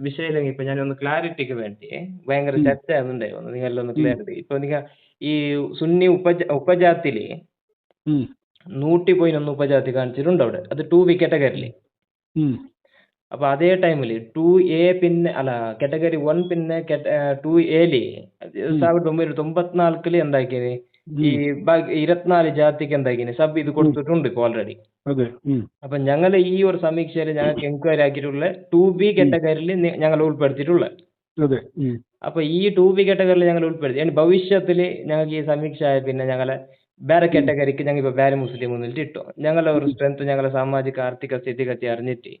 വിഷയം ഇപ്പൊ ഞാനൊന്ന് ക്ലാരിറ്റിക്ക് വേണ്ടി ഭയങ്കര ഉം. ചർച്ച ആകുന്നുണ്ടായിരുന്നു നിങ്ങളെല്ലാം ഒന്ന് ഉം. ക്ലാരിറ്റി ഇപ്പൊ നിങ്ങ ഈ സുന്നി ഉപജ ഉപജാതില് ഉം. നൂറ്റി പോയിനൊന്ന് ഉപജാതി കാണിച്ചിട്ടുണ്ട് അവിടെ അത് ടു ബി കാറ്റഗറിയിൽ ഉം. അപ്പൊ അതേ ടൈമിൽ ടു ಎ പിന്നെ ಅಲ್ಲ ಕೆಟಗರಿ ಒನ್ പിന്നെ ಟೂ ಎಲಿ ಸಾವಿರದ ಒಂಬೈನೂರ ತೊಂಬತ್ನಾಲ್ಕಲ್ಲಿ എന്താക്കിയത് ഈ ഇരുപത്തിനാല് ജാതിക്ക് എന്താക്കിന് സബ് ഇത് കൊടുത്തിട്ടുണ്ട് ഇപ്പൊ ഓൾറെഡി അപ്പൊ ഞങ്ങൾ ഈ ഒരു സമീക്ഷയിൽ ഞങ്ങൾക്ക് എൻക്വയറി ആക്കിയിട്ടുള്ള ടു ബി കാറ്റഗറിയിൽ ഞങ്ങൾ ഉൾപ്പെടുത്തിയിട്ടുള്ളത് അപ്പൊ ഈ ടു ബി കാറ്റഗറിയിൽ ഞങ്ങൾ ഉൾപ്പെടുത്തി. ഭവിഷ്യത്തിൽ ഞങ്ങൾക്ക് ഈ സമീക്ഷ ആയ പിന്നെ ഞങ്ങളെ ಬೇರೆ ಕ್ಯಾಟಗರಿಗೆ ഞങ്ങൾ ഇപ്പൊ വേറെ മുസ്ലിം എന്നിട്ട് ഇട്ടു? ഞങ്ങളെ ഒരു സ്ട്രെങ്ത് ഞങ്ങളെ സാമാജിക ആർത്ഥിക സ്ഥിതിഗതി അറിഞ്ഞിട്ട്.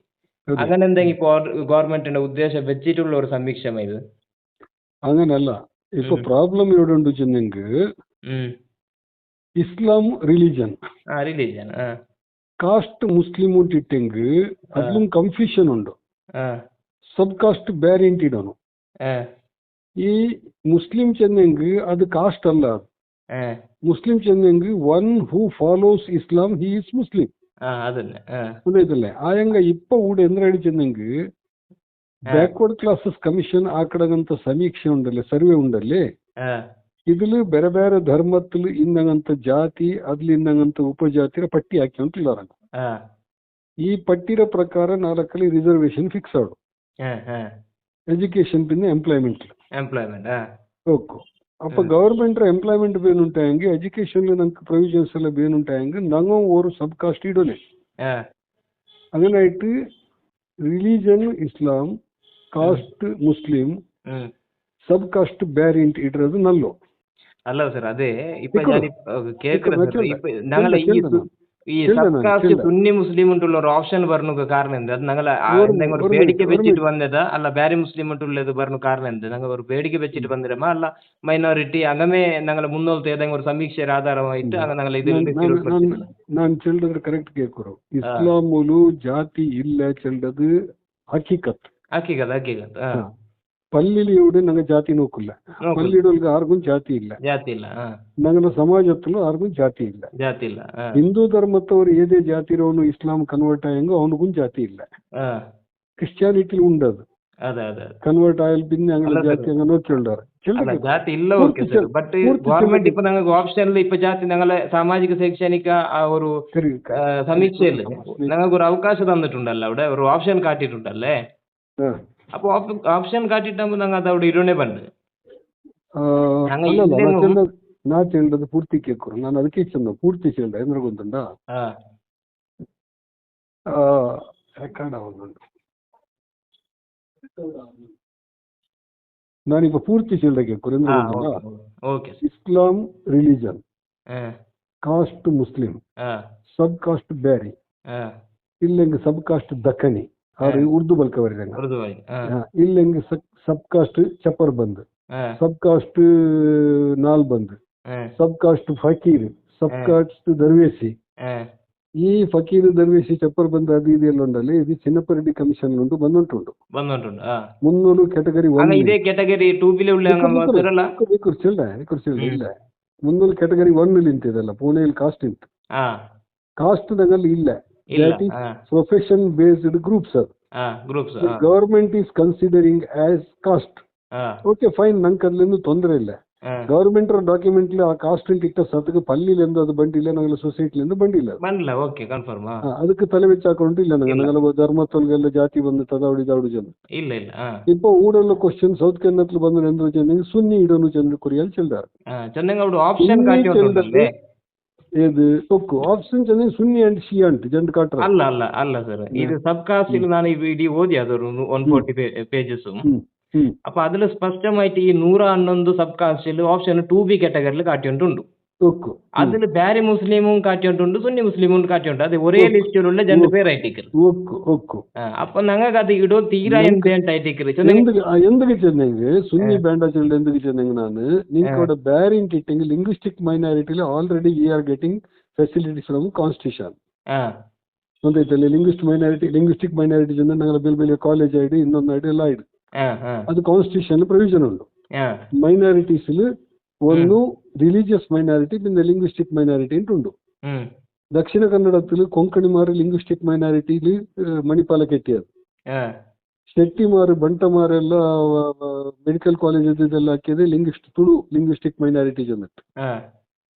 അങ്ങനെ എന്തെങ്കിലും ഗവൺമെന്റിന്റെ ഉദ്ദേശം വെച്ചിട്ടുള്ള ഒരു സമീക്ഷ ഇത്? അങ്ങനല്ല. ഇപ്പൊ പ്രോബ്ലം എവിടെ ഉണ്ട് Islam religion religion caste Muslim ಉಂಟು ಇಟ್ಟೆಂಗ್ ಅದ್ಲೊಂದು ಕನ್ಫ್ಯೂಷನ್ ಉಂಡು ಸಬ್ ಕಾಸ್ಟ್ ಬೇರೆ ಇಂಟಿಡೋನು ಈ ಮುಸ್ಲಿಂ ಚೆನ್ನೆಂಗ್ ಅದು ಕಾಸ್ಟ್ ಅಲ್ಲ ಅದು. Muslim ಚೆನ್ನೆಂಗ್ one who follows Islam he is Muslim ಇದಲ್ಲ ಆಯಂಗ ಇಪ್ಪ ಊಡ ಎಂದ್ರಾಡಿ ಚೆನ್ನೆಂಗ್ ಬ್ಯಾಕ್ವರ್ಡ್ ಕ್ಲಾಸಸ್ ಕಮಿಷನ್ ಆಕಡಗಂತ ಸಮೀಕ್ಷೆ ಉಂಡಲ್ಲಿ ಸರ್ವೆ ಉಂಡಲ್ಲಿ ಇದ್ಲು ಬೇರೆ ಬೇರೆ ಧರ್ಮತ್ಲು ಇನ್ನಂಗಂತ ಜಾತಿ ಅದ್ಲಿ ಇನ್ನಂಗಂತ ಉಪಜಾತಿರ ಪಟ್ಟಿ ಹಾಕ್ಯಂತಿಲ್ಲಾರಂಗ ಈ ಪಟ್ಟಿರ ಪ್ರಕಾರ ನಾಲ್ಕಲ್ಲಿ ರಿಸರ್ವೇಶನ್ ಫಿಕ್ಸ್ ಆಡು ಎಜುಕೇಶನ್ ಪಿನ್ನ ಎಂಪ್ಲಾಯ್ಮೆಂಟ್ ಎಂಪ್ಲಾಯ್ಮೆಂಟ್ ಓಕೆ ಅಪ್ಪ ಗವರ್ಮೆಂಟ್ ಎಂಪ್ಲಾಯ್ಮೆಂಟ್ ಬೇನುಂಟಾಯಂಗೆ ಎಜುಕೇಶನ್ ನಂಗೆ ಪ್ರೊವಿಜನ್ಸ್ ಎಲ್ಲ ಬೇನುಂಟಾಯಂಗೆ ನಂಗೋ ஒரு சப் காஸ்ட் இடோலே അതിനായിട്ട് religion Islam caste Muslim sub caste ബാരിയന്റ് ഇടുന്നത് ನಲ್ಲೋ ಇಟ್ಟಿರೋದು ನಲ್ಲು അല്ല സാർ അതെ ഇപ്പൊ നിക്കോ. ഞാൻ കേൾക്കുന്നത് നിക്കോ, സാർ ഇപ്പൊ ഞങ്ങളെ ഈ ചെല്ലണ്ട, സു- ഈ ചെല്ലണ്ട, സർക്കാർ ചെല്ലണ്ട. സുന്നി മുസ്ലിം ഉള്ള ഒരു ഓപ്ഷൻ പറഞ്ഞു കാരണം എന്ത് അത് ഞങ്ങൾ ഒരു- എന്തെങ്കിലും ഒരു ಬೇಡಿಕೆ minute, വെച്ചിട്ട് ഒരു വന്നതാ ಅಲ್ಲ ಬೇರೆ ಮುಸ್ಲಿಂ ಉಳ್ಳದು പറഞ്ഞു ಕಾರಣ എന്ത് ഞങ്ങൾ ഒരു ಬೇಡಿಕೆ വെച്ചിട്ട് വന്നിരമ അല്ല മൈനോറിറ്റി അങ്ങനെ ഞങ്ങൾ മുന്നോട്ട് ഏതെങ്കിലും ഒരു സമീക്ഷയുടെ ആധാരമായിട്ട് അങ്ങനെ ഞങ്ങൾ ഇതിൽ ഉൾപ്പെടുത്തിയിട്ടില്ല. ನಾನು ಚೆಲ್ಲದ್ರೆ ಕರೆಕ್ಟ್ ಕೇಳ್ಕೊರು ಇಸ್ಲಾಮುಲು ಜಾತಿ ಇಲ್ಲ ಚೆಲ್ಲದು ಹಕೀಕತ್ ಹಾಕಿಗದ ಹಾಕಿಗದ പല്ലിലൂടെ ഞങ്ങൾ ജാതി നോക്കില്ല പല്ലിയുടെ ആർക്കും ജാതി ഇല്ല ജാതി ഇല്ല ഞങ്ങളുടെ സമാജത്തിലും ആർക്കും ജാതി ഇല്ല ജാതി ഇല്ല ഹിന്ദു ധർമ്മത്തവർ ഏതേ ജാതി ഇരോನು ഇസ്ലാം കൺവേർട്ട് ആയെങ്കിൽ അവനക്കും ജാതി ഇല്ല ക്രിസ്ത്യാനിറ്റിയിൽ ഉണ്ട് അത് കൺവേർട്ട് ആയാൽ പിന്നെ ഞങ്ങളുടെ ജാതി അങ്ങനെ നോക്കിയുണ്ടാറ് ಜಾತಿ ಇಲ್ಲ ಓಕೆ ಸರ್ ಬಟ್ ಗೌರ್ಮೆಂಟ್ ಇಪ್ಪ ನಂಗೆ ಆಪ್ಷನ್ ಇಪ್ಪ ಜಾತಿ ನಂಗಲ ಸಾಮಾಜಿಕ ಶೈಕ್ಷಣಿಕ ಅವರು ಸಮೀಕ್ಷೆಯಲ್ಲಿ ನಂಗೆ ഒരു അവകാശം തന്നിട്ടുണ്ടല്ലോ അവിടെ ഒരു ഓപ്ഷൻ കാട്ടിയിട്ടുണ്ടല്ലേ அப்போ ஆப்ஷன் காட்டிட்டு நாங்க அதோட இருனே பண்ணு ನಾ ಚೇಳ್ದದು ಪೂರ್ತಿ ಕೇಳ್ಕೊರು ನಾನು ಅದಕ್ಕೆ ಚೆಂದ ಪೂರ್ತಿ ಚೇಳ್ದ ಏನಾರು ಗೊತ್ತುಂಟ ರೆಕಾರ್ಡ್ ನಾನು ನಾನೀಗ ಪೂರ್ತಿ ಚೇಳ್ದ ಕೇಳ್ಕೊರು okay Islam religion caste Muslim sub caste Beary ಇಲ್ಲಂಗ sub caste Dakhni ಅವ್ರು ಉರ್ದು ಬಲ್ಕ ವಾಣಿ ಹಾ. ಇಲ್ಲೆಂಗ್ ಸಬ್ ಕಾಸ್ಟ್ ಚಪ್ಪರ್ ಬಂದ್. ಸಬ್ ಕಾಸ್ಟ್ ನಾಲ್ ಬಂದ್. Sub caste Fakir sub. Caste Darvesi ಈ ಫಕೀರ್ ದರ್ವೇಸಿ ಚಪ್ಪರ್ ಬಂದ ಅದು ಇದು ಎಲ್ಲ ಉಂಡಲ್ಲಿ ಇದು ಚಿನ್ನಪ್ಪರೆಡ್ಡಿ ಕಮಿಷನ್ ಉಂಟು ಬಂದುಂಟುಂಟು ಬಂದುಂಟು ಹಾ. ಮುನ್ನೂರು ಕೆಟಗರಿ ಒನ್ ಇದೇ ಕ್ಯಾಟಗರಿ ಟೂ ಉಳ್ಳ ಕುರ್ಚಿಲ್ಲ ಕುರ್ಚಿಲ್ಲ ಇಲ್ಲ ಮುನ್ನೂರು ಕೆಟಗರಿ ಒನ್ ನಿಂತಿದಲ್ಲ ಪುಣೆಯಲ್ಲಿ ಕಾಸ್ಟ್ ಇತ್ತು. ಹಾ. ಕಾಸ್ಟ್ನಲ್ಲಿ ಇಲ್ಲ ಇಲ್ಲ. That is ಬೇಸ್ಡ್ ಗ್ರೂಪ್ಸ್ ಅದು ಹಾ groups The is considering as caste ಹಾ. ಓಕೆ ಫೈನ್ ನಂಗೆ ತೊಂದ್ರೆ ತೊಂದರೆ ಇಲ್ಲ ಗವರ್ಮೆಂಟ್ ಡಾಕ್ಯುಮೆಂಟ್ ಆ ಕಾಸ್ಟ್ ಇಟ್ಟ ಸತ್ಗೆ ಪಲ್ಲಿಲೆಂದು ಅದು ಬಂಡಿಲ್ಲ ನಂಗೆ ಸೊಸೈಟಿಲಿಂದ ಬಂಡಿಲ್ಲ ಅದು. ಓಕೆ ಕನ್ಫರ್ಮ್ ಹಾ. ಅದಕ್ಕೆ ತಲೆ ವೆಚ್ಚ ಹಾಕೊಂಡು ಇಲ್ಲ. ನಂಗೆ. ನಂಗೆಲ್ಲ ಧರ್ಮತ್ವಲ್ಗೆಲ್ಲ ಜಾತಿ ಬಂದು ತದಾವಡಿ ದಾವಡು ಜನ. ಇಲ್ಲ ಇಲ್ಲ ಹಾ. ಇಪ್ಪ ಊಡಲ್ಲ ಕ್ವಶನ್ ಸೌತ್ ಕೆನ್ನತ್ಲು ಬಂದು ಎಂದ್ರ ಜನ ಸುನ್ನಿ ಇಡೋನು ಚಂದ್ರ ಕುರಿಯಲ್ ಚೆಲ್ದಾರ. ಹಾ ಚೆನ್ನಂಗೌಡು ಆಪ್ಷನ್ ಕಾಟಿ ಚೆಲ್ಲದಲ್ಲಿ ಇದು ಟೊಕ್ಕು ಆಪ್ಷನ್ಸ್ ಅಂದ್ರೆ ಸುನ್ನಿ ಅಂಡ್ ಶಿ ಅಂತ ಜನರು ಅಲ್ಲ ಅಲ್ಲ ಅಲ್ಲ ಸರ್ ಇದು ಸಬ್ ಕಾಸ್ಟ್ ಇಲ್ಲಿ ನಾನು ಈ ಇಡೀ ಓದಿ ಅದರ ಒನ್ ಫೋರ್ಟಿ ಅಪ್ಪ ಅದ್ರಲ್ಲಿ ಸ್ಪಷ್ಟಮಾಹಿತಿ ಈ ನೂರ ಹನ್ನೊಂದು ಸಬ್ ಕಾಸ್ಟ್ ಇಲ್ಲಿ ಆಪ್ಷನ್ ಟು ಬಿ ಕ್ಯಾಟಗರಿಲಿ ಕಾಟಿ ಉಂಟು தூக்கும் அதுல பேரி முஸ்லீமும் காட்டி உண்டு சுன்னி முஸ்லீமும் காட்டி உண்டு அது ஒரே லிஸ்டில் உள்ள ரெண்டு பேர் ஆயிட்டிருக்கு ஓக்கு ஓக்கு அப்ப நாங்க அது இடோ தீரா என் பேண்ட் ஆயிட்டிருக்கு எந்தக்கு சொன்னீங்க சுன்னி பேண்டா சொல்ல எந்தக்கு சொன்னீங்க நானு நீங்களோட பேரிங் கிட்டிங் linguistic மைனாரிட்டில already we are getting facilities from constitution ಒಂದೈತಲ್ಲಿ linguist minority linguistic minority ಜನ ನಂಗಳ ಬೇರೆ ಬೇರೆ ಕಾಲೇಜ್ ಆಯ್ತು ಇನ್ನೊಂದು ಆಯ್ತು ಎಲ್ಲ ಆಯ್ತು ಅದು ಕಾನ್ಸ್ಟಿಟ್ಯೂಷನ್ ಪ್ರೊವಿಷನ್ ಉಂಟು ಮೈನಾರಿಟೀಸ್ ಒಂದು religious minority in linguistic minority ಅಂತ ಉಂಟು. ದಕ್ಷಿಣ ಕನ್ನಡದಲ್ಲಿ ಕೊಂಕಣಿ ಮಾರಿ ಲಿಂಗ್ವಿಸ್ಟಿಕ್ ಮೈನಾರಿಟಿ ಇಲ್ಲಿ ಮಣಿಪಾಲ ಕೆಟ್ಟಿಯರ್ ಶೆಟ್ಟಿ ಮಾರು ಬಂಟ ಮಾರು ಎಲ್ಲ ಮೆಡಿಕಲ್ ಕಾಲೇಜ್ ಇದೆಲ್ಲ ಹಾಕಿದ್ರೆ ಲಿಂಗ್ವಿಸ್ಟ್ ತುಳು ಲಿಂಗ್ವಿಸ್ಟಿಕ್ ಮೈನಾರಿಟಿ ಜನತ್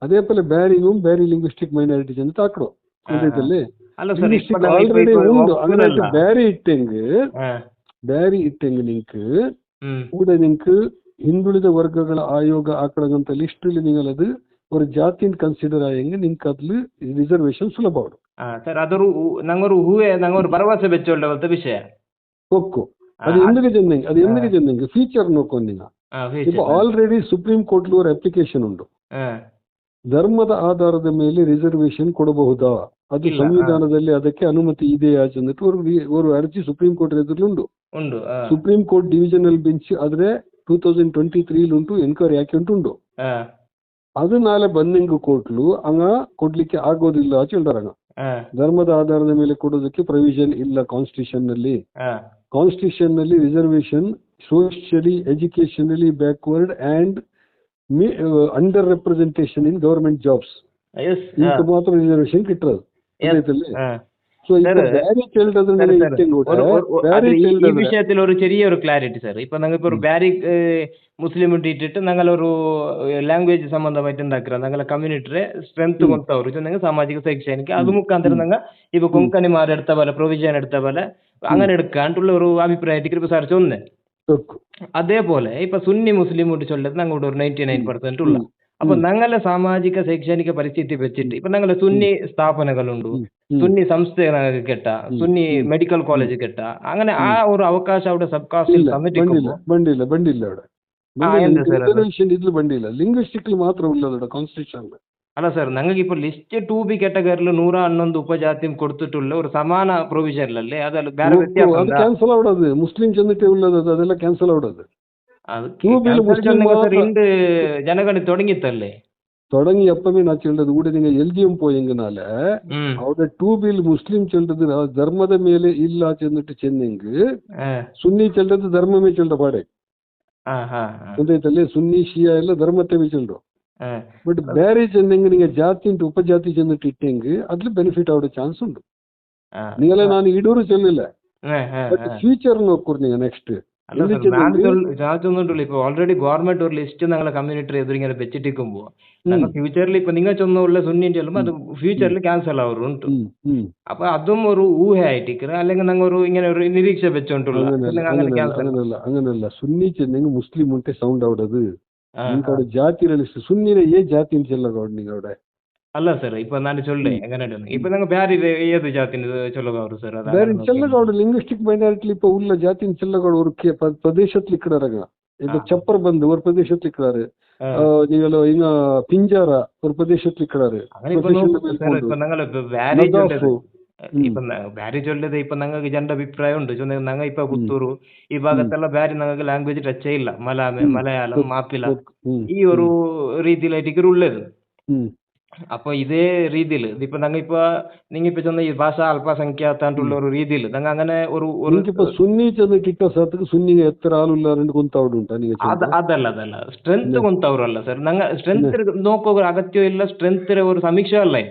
ಅದೇ ಪಲ್ಲೆ ಬ್ಯಾರಿಗು ಬ್ಯಾರಿ ಲಿಂಗ್ವಿಸ್ಟಿಕ್ ಮೈನಾರಿಟಿ ಜನತ ಹಾಕಡು ಕೇಂದ್ರದಲ್ಲಿ ಆಲ್ರೆಡಿ ಉಂಟು. ಬ್ಯಾರಿ ಇಟ್ಟೆಂಗ್ ಬ್ಯಾರಿ ಇಟ್ಟೆಂಗ್ ನಿಂಕ್ ಕೂಡ ನಿಂಕ್ ಹಿಂದುಳಿದ ವರ್ಗಗಳ ஆயோக ஆக்கடகந்த லிஸ்டில் நீங்கள் அது ஒரு ஜாத்தின் கன்சிடர் ஆயங்க நீங்கள் அதில் ரிசர்வேஷன் சுலபவாடும் ಸರ್ ಅದೊರು ನಂಗೊಂರು ಹೂವೆ ನಂಗೊಂರು ಭರವಸೆ ಬೆಚ್ಚೊಳ್ಳ ವಿಷಯ. ಒಕ್ಕು. ಅದು ಎಂದಿಗೆ ಚೆಂದಂಗೆ ಅದು ಎಂದಿಗೆ ಚೆಂದಂಗೆ ಫೀಚರ್ ನೋಕೊಂದಿನ ಇಪ್ಪ ಆಲ್ರೆಡಿ ಸುಪ್ರೀಂ ಕೋರ್ಟ್ ಒಂದು ಅಪ್ಲಿಕೇಶನ್ ಉಂಟು. ಧರ್ಮದ ಆಧಾರದ ಮೇಲೆ ರಿಸರ್ವೇಶನ್ ಕೊಡಬಹುದಾ? ಅದು ಸಂವಿಧಾನದಲ್ಲಿ ಅದಕ್ಕೆ ಅನುಮತಿ ಇದೆಯಾ ಚಂದಿಟ್ಟು ಒಂದು ಅರ್ಜಿ ಸುಪ್ರೀಂ ಕೋರ್ಟ್ ಎದುರು ಉಂಟು. ಸುಪ್ರೀಂ ಕೋರ್ಟ್ ಡಿವಿಷನಲ್ ಬೆಂಚ್ ಆದ್ರೆ ಟೂ ತೌಸಂಡ್ ಟ್ವೆಂಟಿ ತ್ರೀಲ್ ಉಂಟು ಎನ್ಕ್ವೈರಿ ಯಾಕೆ ಉಂಟು ಅದು ನಾಳೆ ಬಂದಿಂಗ್ ಕೋರ್ಟ್ಲು ಹಂಗ ಕೊಡ್ಲಿಕ್ಕೆ ಆಗೋದಿಲ್ಲ ಚಿಲ್ಡರಂಗ ಹಾ ಧರ್ಮದ ಆಧಾರದ ಮೇಲೆ ಕೊಡೋದಕ್ಕೆ ಪ್ರೊವಿಷನ್ ಇಲ್ಲ ಕಾನ್ಸ್ಟಿಟ್ಯೂಷನ್ನಲ್ಲಿ ಕಾನ್ಸ್ಟಿಟ್ಯೂಷನ್ನಲ್ಲಿ reservation socially educationally backward and under representation in government jobs ಮಾತ್ರ ರಿಸರ್ವೇಶನ್ ಕಿಟ್ಟರದು ഈ വിഷയത്തിൽ ഒരു ചെറിയ ഒരു ക്ലാരിറ്റി സാർ ഇപ്പൊ ഞങ്ങൾക്ക് ഒരു ബാരി മുസ്ലിം ഇട്ടിട്ട് ഒരു ലാംഗ്വേജ് സംബന്ധമായിട്ട് ഉണ്ടാക്കുക ഞങ്ങളെ കമ്മ്യൂണിറ്റിയെ സ്ട്രെങ്ത് കൊണ്ടವರು ഞങ്ങൾ സാമാജിക ശൈക്ഷണിക അത് മുഖാന്തരം നിങ്ങൾ ഇപ്പൊ കൊങ്കണിമാർ എടുത്ത പോലെ പ്രൊവിജൻ എടുത്ത പോലെ അങ്ങനെ എടുക്കാണ്ടുള്ള ഒരു അഭിപ്രായത്തിൽ ഇപ്പൊ സാർ ചൊന്നേ അതേപോലെ ഇപ്പൊ സുന്നി മുസ്ലിം ഇട്ട് ചൊല്ലത് ഞങ്ങളുടെ ഒരു നയന്റി നൈൻ പെർസെന്റ് ഉള്ള അപ്പൊ ഞങ്ങളുടെ സാമാജിക ശൈക്ഷണിക പരിസ്ഥിതി വെച്ചിട്ട് ഇപ്പൊ ഞങ്ങളുടെ സുന്നി സ്ഥാപനങ്ങളുണ്ട്. ಸುನ್ನಿ ಸಂಸ್ಥೆ ಕೆಟ್ಟ ಸುನ್ನಿ ಮೆಡಿಕಲ್ ಕಾಲೇಜ್ ಕೆಟ್ಟ. ಹಂಗಾನೆ ಆ ಒಂದು ಅವಕಾಶ ಅವ್ರ ಸಬ್ ಬಂದಿಲ್ಲ ಬಂದಿಲ್ಲ ಬಂದಿಲ್ಲ ಬಂದಿಲ್ಲ ಲಿಂಗ್ವಿಸ್ಟಿಕ್ ಮಾತ್ರ ಕಾನ್ಸ್ಟಿಟ್ಯೂಷನ್ ಅಲ್ಲ ಸರ್ ನಂಗೆ ಇಪ್ಪ ಲಿಸ್ಟ್ ಟೂ ಬಿ ಕ್ಯಾಟಗರಿ ನೂರ ಹನ್ನೊಂದು ಉಪಜಾತಿ ಕೊಡ್ತಿಟ್ಟು ಅವ್ರ ಸಮಾನ ಪ್ರೊವಿಷನ್ ಅಲ್ಲಿ ಅದಲ್ಲ ಬೇರೆ ವ್ಯತ್ಯಾಸ ಕ್ಯಾನ್ಸಲ್ ಆಗ್ಬಿಡೋದು ಮುಸ್ಲಿಂ ಜನತೆ ಉಳ್ಳದ ಅದೆಲ್ಲ ಕ್ಯಾನ್ಸಲ್ ಆಗ್ಬಿಡೋದು ಜನಗಣತಿ ತೊಡಗಿತ್ತಲ್ಲಿ. தொடங்கி எப்பவுமே నా చెల్లదు కూడా నేను ఎల్జిఎం పోయింగనాల అవున టూ వీల్ ముస్లిం చెల్లదు ಧರ್ಮದ ಮೇಲೆ ಇಲ್ಲ ಚೆಂದಿಟ್ಟು ಚೆನ್ನಿಂಗ್ ಸುನ್ನಿ ಚೆಲ್ಲದು ಧರ್ಮವೇ ಚೆಲ್ಲದ ಪಾಡೆ ಗೊತ್ತಾಯ್ತಲ್ಲಿ ಸುನ್ನಿ ಶಿಯಾ ಎಲ್ಲ ಧರ್ಮತ್ತವೇ ಚೆಲ್ಲರು ಬಟ್ ಬೇರೆ ಚೆನ್ನಿಂಗ್ ನಿಂಗೆ ಜಾತಿ ಉಂಟು ಉಪಜಾತಿ ಚೆಂದಿಟ್ಟು ಇಟ್ಟೆಂಗ್ ಅದ್ರಲ್ಲಿ ಬೆನಿಫಿಟ್ ಆವಡ ಚಾನ್ಸ್ ಉಂಟು ನೀವೆಲ್ಲ ನಾನು ಇಡೂರು ಚೆಲ್ಲಿಲ್ಲ ಬಟ್ ಫ್ಯೂಚರ್ ನೋಡ್ಕೊರ್ ನೀವು ನೆಕ್ಸ್ಟ್ അല്ല ഇപ്പൊ ഓൾറെഡി ഗവൺമെന്റ് ഒരു ലിസ്റ്റ് ഞങ്ങളെ കമ്മ്യൂണിറ്റി എതിരിങ്ങനെ വെച്ചിട്ടിരിക്കുമ്പോ ഞങ്ങൾ ഫ്യൂച്ചറിൽ ഇപ്പൊ നിങ്ങൾ ഉള്ള സുന്നി ചെല്ലുമ്പോ അത് ഫ്യൂച്ചറിൽ ക്യാൻസൽ ആവുന്നുണ്ട് അപ്പൊ അതും ഒരു ഊഹ ഊഹയായിട്ടിരിക്കുന്നത് അല്ലെങ്കിൽ ഞങ്ങൾ ഒരു ഇങ്ങനെ ഒരു നിരീക്ഷ വെച്ചോണ്ടുള്ള അങ്ങനല്ല സുന്നി ചെന്നെങ്കിൽ മുസ്ലിം ഉണ്ടെ സൗണ്ട് അവിടെ ജാതി സുന്നിനെ ഏ ജാതി ചെല്ലകോട് നിങ്ങളുടെ அல்ல சார் இப்ப நான் சொல்றேன் எங்க இப்ப நாங்க பேரி ஏது ಜಾತಿನ சொல்லಬಹುದು ಸರ್ ಬೇರೆ ಚೆಲ್ಲಗೌಡ ಲಿಂಗ್ವಿಸ್ಟಿಕ್ ಮೈನಾರಿಟಿ ಇಪ್ಪ ಉಲ್ಲ ಜಾತಿನ ಚೆಲ್ಲಗೌಡ ஒரு ಪ್ರದೇಶದಲ್ಲಿ ಇಕ್ಕಡರಗ ಇದು ಚಪ್ಪರ್ ಬಂದು ஒரு ಪ್ರದೇಶದಲ್ಲಿ ಇಕ್ಕಡಾರೆ ನೀವೆಲ್ಲ ஒரு ಪ್ರದೇಶದಲ್ಲಿ ಇಕ್ಕಡಾರೆ ബാരി ചൊല്ലത് ഇപ്പൊ ഞങ്ങൾക്ക് രണ്ട് അഭിപ്രായം ഉണ്ട് ഞങ്ങൾ ഇപ്പൊ പുത്തൂർ ഈ ഭാഗത്തുള്ള ബാരി ഞങ്ങൾക്ക് ലാംഗ്വേജ് ടച്ച് ഇല്ല മലയാളം മാപ്പില ഈ ഒരു രീതിയിലായിരിക്കും ഉള്ളത് അപ്പോൾ ഇതേ രീതിയിൽ ഇതിപ്പോ ഞങ്ങൾ ഇപ്പോൾ നിങ്ങൾ ഇപ്പോൾ ചെന്ന ഈ ഭാഷ അല്പസംഖ്യാത്ത ഒരു രീതിയിൽ ഞങ്ങൾ അങ്ങനെ ഒരു സുന്നി ചെന്ന് കിട്ടോ സ്ഥലത്ത് സുന്നി എത്ര ആളുള്ളാരെന്ന് കൊന്തവട് ഉണ്ടോ അതല്ല അതല്ല സ്ട്രെങ്ത് കൊന്തവരല്ല സർ ഞങ്ങൾ സ്ട്രെങ്ത് നോക്കോ ഒരു അഗത്യം ഇല്ല സ്ട്രെങ്ത് ഒരു സമീക്ഷ അല്ലേ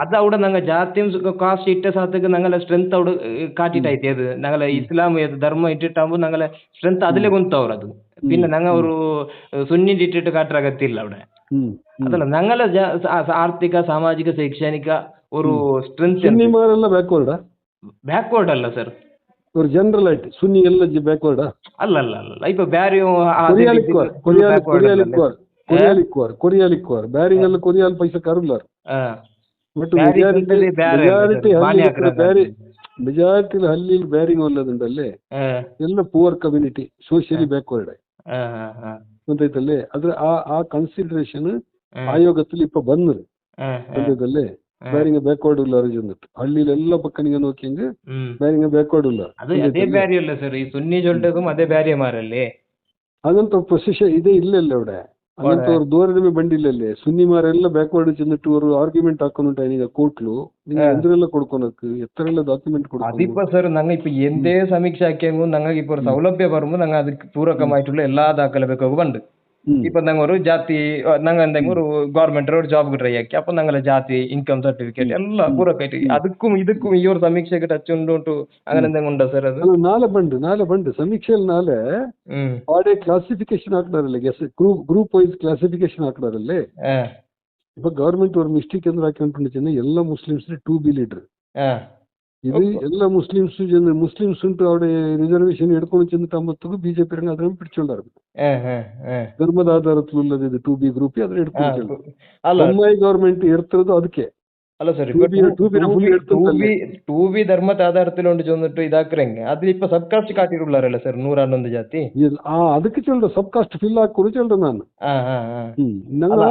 അത് അവിടെ ഞങ്ങൾ ജാത്യം കാസ്റ്റ് ഇട്ട സ്ഥലത്തേക്ക് ഞങ്ങളെ സ്ട്രെങ്ത് അവിടെ കാട്ടിട്ടായിട്ട് ഏത് ഞങ്ങളെ ഇസ്ലാം ഏത് ധർമ്മം ഇട്ടിട്ടാകുമ്പോൾ ഞങ്ങളെ സ്ട്രെങ്ത് അതിലെ കൊന്തവർ അത് പിന്നെ ഞങ്ങൾ ഒരു സുന്നി ഇട്ടിട്ട് കാട്ടാൻ അകത്തില്ല അവിടെ ಅದಲ್ಲ ನಂಗಲ್ಲ ಜ- ಆರ್ಥಿಕ ಸಾಮಾಜಿಕ ಶೈಕ್ಷಣಿಕ ಒಂದು ಸ್ಟ್ರೆಂತ್ ಸುನ್ನಿ ಮಾರೆಲ್ಲ ಬ್ಯಾಕ್ವರ್ಡ್ ಅಲ್ಲ ಸರ್ ಇವ್ರು ಜನರಲ್ ಆಯ್ತು ಸುನ್ನಿ ಎಲ್ಲ ಬ್ಯಾಕ್ವರ್ಡ್ ಅಲ್ಲ ಅಲ್ಲ ಅಲ್ಲ ಅಲ್ಲ. ಇಪ್ಪ ಬ್ಯಾರಿ ಕೊರಿಯಾಲಿಕ್ ವಾರ್ ಕೊರಿಯಾಲಿಕ್ ಕೊರಿಯಾಲಿಕ್ ವಾರ್ ಕೊರಿಯಾಲಿಕ್ ವಾರ್ ಕೊರಿಯಾಲಿಕ್ ವಾರ್ ಬ್ಯಾರಿಂಗ್ ಎಲ್ಲ ಕೊರಿಯಾಲ್ ಪೈಸೆ ಕರುಲಾರ್ ಬಟ್ ಬ್ಯಾರಿ ಬ್ಯಾರಿಂಗ್ ಎಲ್ಲ ಪುವರ್ ಕಮ್ಯುನಿಟಿ ಸೋಷಿಯಲಿ ಬ್ಯಾಕ್ವರ್ಡ್ ಗೊತ್ತಾಯ್ತಲ್ಲೇ ಆದ್ರೆ ಆ ಆ ಕನ್ಸಿಡರೇಷನ್ ಆಯೋಗದಲ್ಲಿ ಇಪ್ಪ ಬಂದ್ರು ಗೊತ್ತಾಯ್ತಲ್ಲೇ ಬ್ಯಾರಿಂಗ್ ಬ್ಯಾಕ್ವರ್ಡ್ ಇಲ್ಲ ಅಂದಿಟ್ಟು ಹಳ್ಳಿಲಿ ಎಲ್ಲ ಪಕ್ಕನಿಗೆ ನೋಕಿಂಗ್ ಬ್ಯಾರಿಂಗ್ ಬ್ಯಾಕ್ವರ್ಡ್ ಇಲ್ಲ ಅದು ಅದೇ ಬ್ಯಾರಿ ಅಲ್ಲ ಸರ್ ಈ ಸುನ್ನಿ ಜೊಲ್ಟಗೂ ಅದೇ ಬ್ಯಾರಿ ಮಾರಲ್ಲಿ അങ്ങനത്തെ പ്രൊസിഷൻ ഇതേ ഇല്ലല്ലോ ഇവിടെ അങ്ങനത്തെ ഒരു ധോരണമേ ബണ്ടില്ലല്ലേ സുന്നിമാരെല്ലാം ബാക്ക്വേർഡ് ചെന്നിട്ട് ഒരു ആർഗ്യുമെന്റ് ആക്കുന്നുണ്ട് ಈಗ ಕೋರ್ಟ್ಲು ನೀವು ಎಂದ್ರೆಲ್ಲ ಕೊಡ್ಕೊಳಕ್ ಎತ್ತರೆಲ್ಲ ಡಾಕ್ಯುಮೆಂಟ್ ಕೊಡ್ಕೊಂಡು അതിപ്പോ സർ ഞങ്ങൾ ഇപ്പൊ എന്തേ സമീക്ഷ ആക്കിയെങ്കിൽ ഞങ്ങൾക്ക് ഇപ്പൊ ഒരു സൗലഭ്യ പറയുമ്പോൾ ഞങ്ങൾ അതിക്ക് പൂരകമായിട്ടുള്ള എല്ലാ ദാഖല ಬೇಕಾಗು ಬಂದು இப்ப நாங்க ஒரு ಜಾತಿ நாங்க அந்த ஒரு கவர்மெண்ட் ஒரு ஜாப்க்கு ಟ್ರೈ ಹಾಕಿ அப்ப நாங்கள ಜಾತಿ இன்கம் ಸರ್ಟಿಫಿಕೇಟ್ ಎಲ್ಲ ಪೂರ ಕೈಟಿ ಅದಕ್ಕೂ ಇದಕ್ಕೂ ಈ ஒரு ಸಮೀಕ್ಷೆಗೆ ಟಚ್ ಉಂಟು ಉಂಟು അങ്ങനെ എന്തെങ്കിലും ഉണ്ടോ സാർ അത് നാളെ പണ്ട് നാളെ പണ്ട് സമീക്ഷയിൽ നാളെ അവിടെ ക്ലാസിഫിക്കേഷൻ ആക്കണല്ലേ ഗ്രൂപ്പ് വൈസ് ക്ലാസിഫിക്കേഷൻ ആക്കണല്ലേ ഇപ്പൊ ഗവൺമെന്റ് ഒരു മിസ്റ്റേക്ക് എന്ത് ആക്കി അನ್ಕೊಂಡಿച്ചെന്ന് എല്ലാ മുസ്ലിംസിന് ടു ബി ലീഡർ ಇದು ಎಲ್ಲ ಮುಸ್ಲಿಮ್ಸ್ ಜನ ಮುಸ್ಲಿಮ್ಸ್ ಉಂಟು ಅವ್ರ ರಿಸರ್ವೇಶನ್ ಹಿಡ್ಕೊಂಡು ಚಿಂದ ತಂಬತ್ತು ಬಿಜೆಪಿ ರಂಗ ಅದ್ರ ಪಿಡ್ಚೊಂಡಾರ ಧರ್ಮದ ಆಧಾರ ಟು ಬಿ ಗ್ರೂಪ್ ಅದ್ರ ಹಿಡ್ಕೊಂಡು ಬೊಂಬಾಯಿ ಗವರ್ನಮೆಂಟ್ ಇರ್ತಿರೋದು ಅದಕ್ಕೆ അല്ല സാർ ടൂ ബി ധർമ്മത്തെ ആധാരത്തിലുകൊണ്ട് ചെന്നിട്ട് ഇതാക്കുറെങ്ക അതിലിപ്പോ സബ് കാസ്റ്റ് കാട്ടിയിട്ടുള്ളവരല്ലേ സാർ നൂറാണ്ടൊന്ന് ജാതി ആ അതൊക്കെ ചെല്ലു സബ് കാസ്റ്റ് ഫിൽ ആക്കൂടെ ചെല്ലു ഞാൻ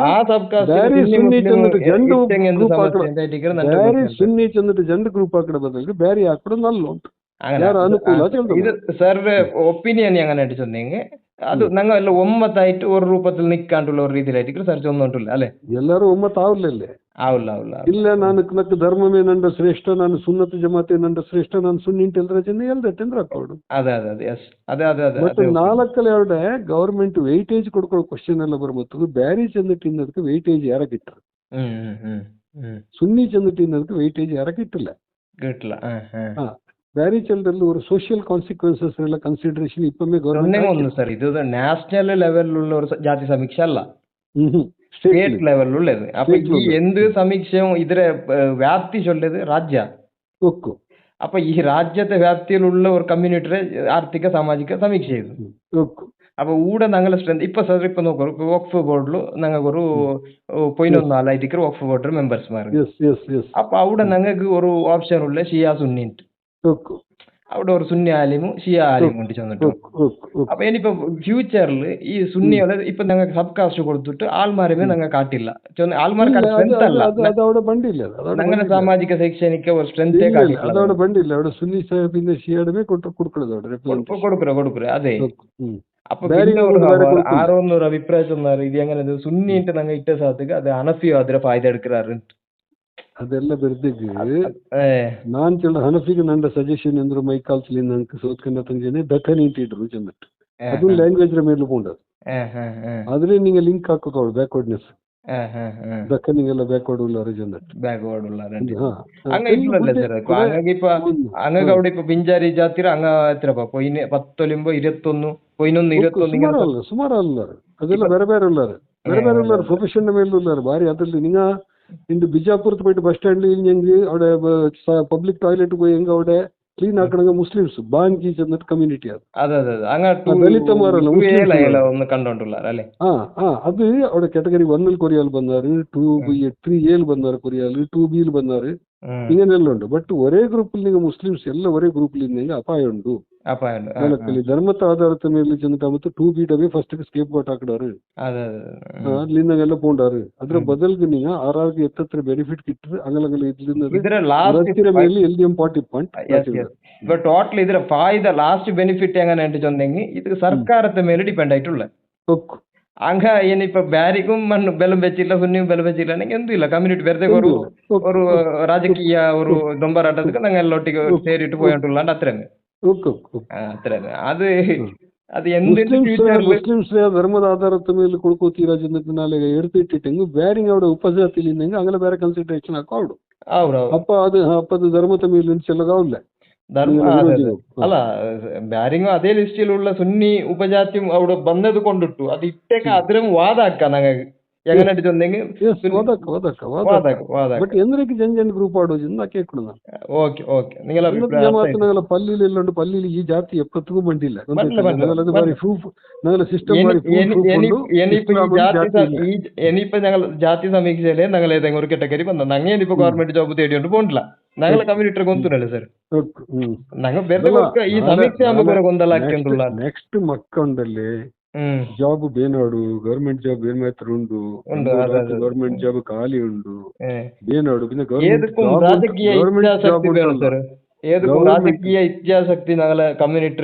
ആ സബ് ചെന്നിട്ട് ജണ്ട് ಬೇರೆ ಸುನ್ನಿ ಚಂದ್ಬಿಟ್ಟು ಜಂಡ ಗ್ರೂಪ್ ಹಾಕಡ ಬದಲಿಗೆ ಬೇರೆ ಹಾಕ್ಬಿಡೋದು ನಲ್ಲುಂಟು ಯಾರು ಅನುಕೂಲ ಇದು ಸರ್ ಒಪಿನಿಯನ್ അത് ഞങ്ങൾ എല്ലാം ഒമ്മത്തായിട്ട് ഒരു രൂപത്തിൽ നിൽക്കാണ്ടുള്ള ഒരു രീതിയിലായിട്ട് സാർ ചൊന്നിട്ടില്ല അല്ലെ ಎಲ್ಲರೂ ಒಮ್ಮತ ಆವ್ಲಲ್ಲೇ ആവില്ല ആവില്ല ಇಲ್ಲ ನಾನು ನಕ್ಕ ಧರ್ಮವೇ ನಂದ ಶ್ರೇಷ್ಠ ನಾನು ಸುನ್ನತ ಜಮಾತೆ ನಂದ ಶ್ರೇಷ್ಠ ನಾನು ಸುನ್ನಿ ಇಂಟೆಲ್ದ್ರ ಚೆಂದ ಎಲ್ದ ಟೆಂದ್ರ ಹಾಕೋಡು അതെ ಅದೇ ಅದೇ ಎಸ್ ಅದೇ ಅದೇ ಅದೇ ಮತ್ತೆ ಅದೇ ನಾಲ್ಕಲ್ಲಿ ಎರಡು ಗವರ್ಮೆಂಟ್ ವೆಯ್ಟೇಜ್ ಕೊಡ್ಕೊಳ್ಳೋ ಕ್ವಶನ್ ಎಲ್ಲ ಬರ್ಬೋದು ಬ್ಯಾರಿ ಚೆಂದಿಟ್ಟು ಇನ್ನದಕ್ಕೆ ವೆಯ್ಟೇಜ್ ಯಾರಕ್ಕೆ ಇಟ್ಟರು ಹ್ಮ್ ಹ್ಮ್ ಹ್ಮ್ ಹ್ಮ್ ಸುನ್ನಿ ಚೆಂದಿಟ್ಟು ಇನ್ನದಕ್ಕೆ ವೆಯ್ಟೇಜ್ ಯಾರಕ್ಕೆ ಇಟ್ಟಿಲ್ಲ மேரேஜ் சொல்றது ஒரு சோஷியல் கான்சிಕ್ವೆನ್ಸಸ್ ಎಲ್ಲ ಕನ್ಸಿಡರೇಷನ್ ಇಪ್ಪಮೇ ಗೌರ್ಮೆಂಟ್ ಸರ್ ಇದು ನ್ಯಾಷನಲ್ ಲೆವೆಲ್ ಉಳ್ಳ ഒരു ಜಾತಿ ಸಮೀಕ್ಷೆ ಅಲ್ಲ സ്റ്റേറ്റ് ലെവലിൽ ഉള്ളത് അപ്പൊ ഈ എന്ത് സമീക്ഷയും ഇതിലെ വ്യാപ്തി ചൊല്ലത് രാജ്യ ഒക്കും അപ്പൊ ഈ രാജ്യത്തെ വ്യാപ്തിയിലുള്ള ഒരു കമ്മ്യൂണിറ്റിയുടെ ആർത്തിക സാമാജിക സമീക്ഷ ചെയ്തു അപ്പൊ ഊടെ ഞങ്ങളെ സ്ട്രെങ്ത് ഇപ്പൊ സാർ ഇപ്പൊ നോക്കൂ വഖഫ് ബോർഡിൽ ഞങ്ങൾക്ക് ഒരു പതിനൊന്ന് നാലായിരിക്കും വഖഫ് ബോർഡ് മെമ്പേഴ്സ്മാർ അപ്പൊ അവിടെ ഞങ്ങൾക്ക് ഒരു ഓപ്ഷൻ ഉള്ള ഷിയാ സുന്നിട്ട് അവിടെ ഒരു സുന്നി ആലിമും ഷിയ ആലിമും കൊണ്ട് ചെന്നിട്ട് അപ്പൊ ഇനിയിപ്പോ ഫ്യൂച്ചറിൽ ഈ സുന്നിയോടെ ഇപ്പൊ ഞങ്ങൾക്ക് സബ് കാസ്റ്റ് കൊടുത്തിട്ട് ആൾമാരെ ഞങ്ങൾ കാട്ടില്ല. ആൾമാരെ സ്ട്രെങ്ത് അല്ല. ഞങ്ങളുടെ സാമാജിക ശൈക്ഷണിക ഒരു സ്ട്രെങ്തേ കാട്ടില്ല അതവിടെ പണ്ടില്ല. അവിടെ സുന്നി പിന്നെ ഷിയാടമേ കൊടുക്കുന്നത് അവിടെ കൊടുക്കുക കൊടുക്കുക അതെ. അപ്പൊ ആറൊന്നൊരു അഭിപ്രായം சொன்னாரு ഇത് എങ്ങനെ சுன்னிட்டு நாங்க ഇട്ട சாத்துக்கு அது அனஃபியோ அதுல ಅದೆಲ್ಲ ಬೆರ್ದಿಗ್ ನಾನ್ ಚೆಂಡ ಹನಸಿಗೆ ನಂಡ ಸಜೆಷನ್ ಅಂದ್ರೆ ಮೈ ಕಾಲ್ಸಲಿ ನಂಗೆ ಸೋತ್ಕೊಂಡ ತಂಜೆನೆ ದಕ್ಕ ನಿಂತಿದ್ರು ಚೆಂದಟ್ ಅದು ಲ್ಯಾಂಗ್ವೇಜ್ ರ ಮೇಲೆ ಪೋಂಡದು ಆದ್ರೆ ನಿಂಗೆ ಲಿಂಕ್ ಹಾಕೋದು ಬ್ಯಾಕ್ವರ್ಡ್ನೆಸ್ ದಕ್ಕನಿಗೆಲ್ಲ ಬ್ಯಾಕ್ವರ್ಡ್ ಉಳ್ಳಾರ ಚೆಂದಟ್ ಬ್ಯಾಕ್ವರ್ಡ್ ಉಳ್ಳಾರಂడి ಹಂಗ ಇಲ್ಲ ಸರ್ ಹಂಗಾಗಿ ಇಪ್ಪ ಹಂಗ ಗೌಡ ಇಪ್ಪ ಪಿಂಜಾರಿ ಜಾತಿರ ಹಂಗ ಹತ್ರ ಪಾಪ ಇನ್ನ ಪತ್ತೊಲಿಂಬ ಇರತ್ತೊಂದು ಕೊಯ್ನೊಂದು ಇರತ್ತೊಂದು ಸುಮಾರು ಅಲ್ಲ ಅದೆಲ್ಲ ಬೇರೆ ಬೇರೆ ಉಳ್ಳಾರ ಬೇರೆ ಬೇರೆ ಉಳ್ಳಾರ ಪ್ರೊಫೆಷನ್ ಮೇಲೆ ಉಳ್ಳಾರ ಬಾರಿ ಅದ್ರಲ್ಲಿ ನಿಂಗ இந்த ಬಿಜಾಪುರಕ್ಕೆ போயிட்டு பஸ் ஸ்டாண்ட்ல இருந்து അവിടെ பப்ளிக் டாய்லெட் போய் எங்க അവിടെ ಕ್ಲೀನ್ ಹಾಕಣಂಗ ಮುಸ್ಲಿಮ್ಸ್ ಬಾನ್ಗಿ ಚೆಂದ ಕಮ್ಯುನಿಟಿ ಅದು ಅದೇ ಅದೇ ಅಂಗ ದಲಿತ ಮಾರಲ್ಲ ಒಂದು ಕಂಡುಂಟುಲ್ಲಾರ ಅಲ್ಲೇ ಹಾ ಹಾ ಅದು ಅವಡ കാറ്റഗറി 1 ൽ കൊറിയയിൽ ಬಂದಾರು 2 ബി 3 എയിൽ ಬಂದಾರು കൊറിയയിൽ 2 ബിയിൽ ಬಂದಾರು ഇങ്ങനെയെല്ലാം ഉണ്ട് ബട്ട് ഒരേ ഗ്രൂപ്പിൽ നിങ്ങൾ മുസ്ലിംസ് എല്ലാം ഒരേ ഗ്രൂപ്പിൽ നിങ്ങൾ അപായം ഉണ്ട് ಅಲ್ಲ ಧರ್ಮದ ಆಧಾರದ ಮೇಲೆ ಜನ ತಮ್ಮತ್ತು to beat away first scapegoat ಹಾಕಿಡಾರು ಅಲ್ಲಿಂದ ಎಲ್ಲ ಪೋಂಡಾರು ಅದ್ರ ಬದಲ್ಗೆ ನೀವು ಆರ್ಆರ್ಗೆ ಎತ್ತತ್ರ ಬೆನಿಫಿಟ್ ಕಿಟ್ಟರು ಅಂಗಲಂಗಲ ಇದ್ರಿಂದ ಮೇಲೆ ಎಲ್ಲಿ ಇಂಪಾರ್ಟೆಂಟ್ ಪಾಯಿಂಟ್ ഇപ്പൊ ടോട്ടൽ ഇതിൽ ഫായ്ദ ലാസ്റ്റ് ബെനിഫിറ്റ് എങ്ങനെയായിട്ട് ചൊന്നെങ്കിൽ ഇത് സർക്കാരത്തെ മേലെ ഡിപ്പെൻഡ് ആയിട്ടുള്ള അങ്ങ ഇനിയിപ്പൊ ബാരിക്കും മണ്ണ് ബലം വെച്ചില്ല സുന്നിയും ബലം വെച്ചില്ല എന്നെങ്കിൽ എന്തില്ല കമ്മ്യൂണിറ്റി വെറുതെ ഒരു ഒരു രാജകീയ ഒരു ദൊമ്പറാട്ടത്തിൽ ഞങ്ങൾ എല്ലാം ഒട്ടിക്ക് സേരിട്ട് പോയിട്ടുള്ള അത്രയും ಅದು ಅದು ಮುಸ್ಲಿಮ್ಸ್ನ ಧರ್ಮದ ಆಧಾರದ ಮೇಲೆ ಕೊಡ್ಕೋತೀರ ಜನಕ್ಕೆ ನಾಳೆಗೆ ಹಿಡ್ದಿಟ್ಟಿಟ್ಟಂಗೆ ಬ್ಯಾರಿಂಗ್ ಅವಡ ಉಪಜಾತಿ ಇಲ್ಲಿಂದಂಗೆ ಅಂಗಲ ಬೇರೆ ಕನ್ಸಿಡರೇಷನ್ ಹಾಕೋಡು ಅಪ್ಪ ಅದು ಅಪ್ಪದ ಧರ್ಮದ ಮೇಲೆ ചെಲ್ಲതാവില്ല അല്ല ബാരിങ്ങോ അതേ ലിസ്റ്റിലുള്ള സുന്നി ഉപജാത്യം അവിടെ വന്നത് കൊണ്ടിട്ടു അത് ഇട്ടേക്ക് അതിലും വാദാക്കാം ഞങ്ങൾക്ക് ఎక్కడ నడిచి ఉందంగి ಓದಕ್ಕೆ ಓದಕ್ಕೆ ಓದಕ್ಕೆ ಬಟ್ ಎಂದ್ರಕ್ಕೆ ಜಂಜನ್ ಗ್ರೂಪ್ ಆಡೋದ್ರಿಂದ ಕೇಳ್ಕೊಳ್ಳೋಣ ಓಕೆ ಓಕೆ ನಿಂಗೆಲ್ಲ ಮಾತನಾಗಲ್ಲ ಪಲ್ಲಿಲಿ ಇಲ್ಲೊಂದು ಪಲ್ಲಿಲಿ ಈ ಜಾತಿ എനിയിപ്പോ ഞങ്ങൾ ജാതി സമീക്ഷയിലെ ഞങ്ങൾ ഏതെങ്കിലും ഒരു കാറ്റഗറി വന്നു ഞങ്ങൾ ഇനിയിപ്പോ ഗവൺമെന്റ് ജോബ് തേടിയോണ്ട് പോണ്ടില്ല ഞങ്ങളെ കമ്മ്യൂണിറ്റി കൊന്നുണ്ടല്ലേ സാർ ഞങ്ങൾ വെറുതെ ഈ സമീക്ഷ നമുക്ക് കൊന്തലാക്കിയുള്ള നെക്സ്റ്റ് മക്ക ഉണ്ടല്ലേ ಹ್ಮ್. ಜಾಬ್ ಉ ಬೇನರು ಗವರ್ನಮೆಂಟ್ ಜಾಬ್ ಏನ್ ಮೈತ್ರು ಉಂಡು ಅಂದ್ರೆ ಗವರ್ನಮೆಂಟ್ ಜಾಬ್ ಖಾಲಿ ಉಂಡು ಏ. ಬೇನರು ಬಿನ ಗವರ್ನಮೆಂಟ್ ರಾಜಕೀಯ ಇತಿಹಾಸಕ್ತಿಗಳನ್ನ ಏದು ರಾಜಕೀಯ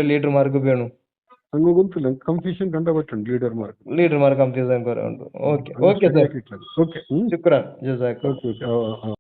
ಲೀಡರ್ ಮಾರ್ಕ್ಬೇಕು ಏನು ಗುಂಪು ಇಲ್ಲ ಕನ್ಫಿಷನ್ ಬಂದವ to leader mark leader mark confusion ಇರಂಗೆ ಉಂಡು ಓಕೆ ಓಕೆ ಸರ್ ಓಕೆ ಶುಕ್ರ ಯಸ್ ಸರ್ ಕಟ್